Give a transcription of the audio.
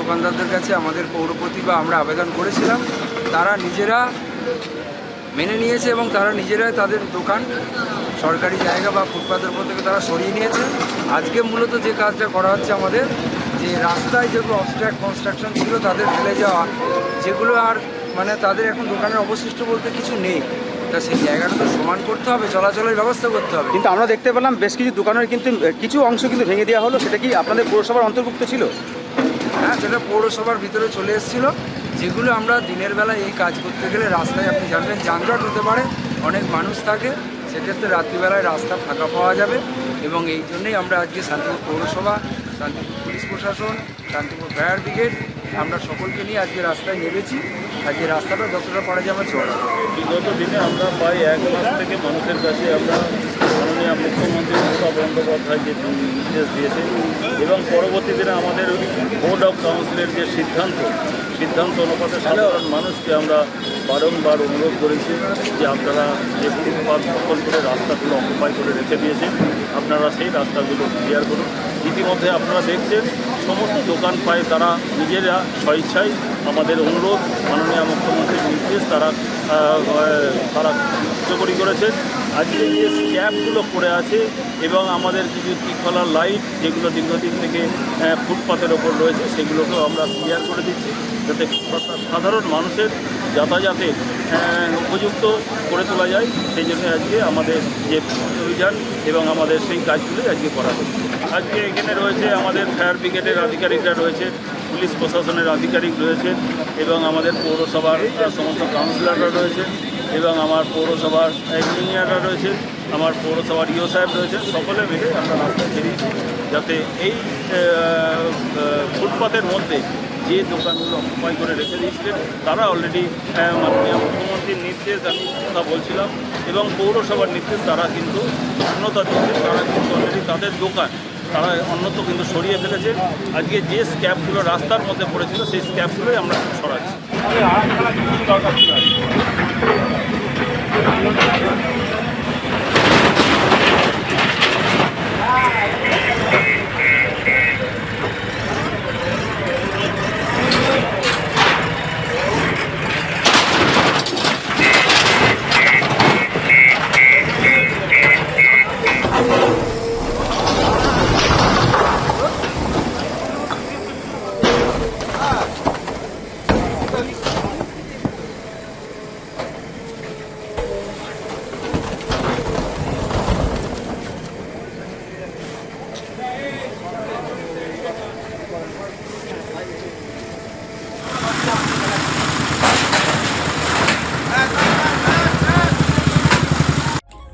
দোকানদারদের কাছে আমাদের পৌরপতি বা আমরা আবেদন করেছিলাম, তারা নিজেরা মেনে নিয়েছে এবং তারা নিজেরাই তাদের দোকান সরকারি জায়গা বা ফুটপাতের উপর থেকে তারা সরিয়ে নিয়েছে। আজকে মূলত যে কাজটা করা হচ্ছে আমাদের, যে রাস্তায় যেগুলো অবস্ট্রাক্ট কনস্ট্রাকশন ছিল তাদের ফেলে যাওয়া, যেগুলো আর মানে তাদের এখন দোকানের অবশিষ্ট বলতে কিছু নেই। তা সেই জায়গাটা তো সমান করতে হবে চলাচলের ব্যবস্থা করতে হবে। কিন্তু আমরা দেখতে পেলাম বেশ কিছু দোকানের কিন্তু কিছু অংশ কিন্তু ভেঙে দেওয়া হলো সেটা কি আপনাদের পৌরসভার অন্তর্ভুক্ত ছিল? হ্যাঁ সেটা পৌরসভার ভিতরে চলে এসেছিল। যেগুলো আমরা দিনের বেলায় এই কাজ করতে গেলে রাস্তায় আপনি জানবেন যানজট হতে পারে অনেক মানুষ থাকে সেক্ষেত্রে রাত্রিবেলায় রাস্তা ফাঁকা পাওয়া যাবে এবং এই জন্যেই আমরা আজকে শান্তিপুর পৌরসভা শান্তিপুর পুলিশ প্রশাসন শান্তিপুর ফায়ার ব্রিগেড আমরা সকলকে নিয়ে আজকে রাস্তায় নেমেছি। আজকে রাস্তাটা যতটা পারা যাবে চলে বিগত দিনে আমরা প্রায় এক মাস থেকে মানুষের কাছে আমরা মাননীয় মুখ্যমন্ত্রী মমতা বন্দ্যোপাধ্যায় যে নির্দেশ দিয়েছে এবং পরবর্তী দিনে আমাদের বোর্ড অফ কাউন্সিলের যে সিদ্ধান্ত সিদ্ধান্ত অনুপাতে সাধারণ মানুষকে আমরা বারংবার অনুরোধ করেছি যে আপনারা যে ফুটপাথ দখল করে রাস্তাগুলো অকুপাই করে রেখে দিয়েছেন, আপনারা সেই রাস্তাগুলো ক্লিয়ার করুন। ইতিমধ্যে আপনারা দেখছেন সমস্ত দোকান পায় তারা নিজেরা স্বেচ্ছায় আমাদের অনুরোধ মাননীয় মুখ্যমন্ত্রীর নির্দেশ তারা তারা কার্যকরী করেছেন আজকে যে স্ক্যাপগুলো পড়ে আছে এবং আমাদের কিছু টিকলার লাইট যেগুলো দীর্ঘদিন থেকে আহ, ফুটপাতের ওপর রয়েছে সেগুলোকেও আমরা ক্লিয়ার করে দিচ্ছি যাতে সাধারণ মানুষের যাতায়াতের উপযুক্ত করে তোলা যায়। সেই জন্য আজকে আমাদের যে অভিযান এবং আমাদের সেই কাজগুলোই আজকে করা হচ্ছে। আজকে এখানে রয়েছে আমাদের ফায়ার ব্রিগেডের আধিকারিকরা রয়েছে পুলিশ প্রশাসনের আধিকারিক রয়েছে এবং আমাদের পৌরসভার সমস্ত কাউন্সিলররা রয়েছে এবং আমার পৌরসভার ইঞ্জিনিয়াররা রয়েছে আমার পৌরসভার ইও সাহেব রয়েছে সকলে মিলে আমরা রাস্তায় বেরিয়েছি যাতে এই আহ, মধ্যে যে দোকানগুলো অকুপাই করে রেখে দিয়েছিলেন তারা অলরেডি মুখ্যমন্ত্রীর নির্দেশ আমি কথা বলছিলাম এবং পৌরসভার নির্দেশ তারা কিন্তু অন্যতা দিচ্ছে। তারা কিন্তু অলরেডি তাদের দোকান, তারা অন্যত্র কিন্তু সরিয়ে ফেলেছে। আজকে যে স্ক্যাপগুলো রাস্তার মধ্যে পড়েছিল, সেই স্ক্যাপগুলোই আমরা সরাচ্ছি।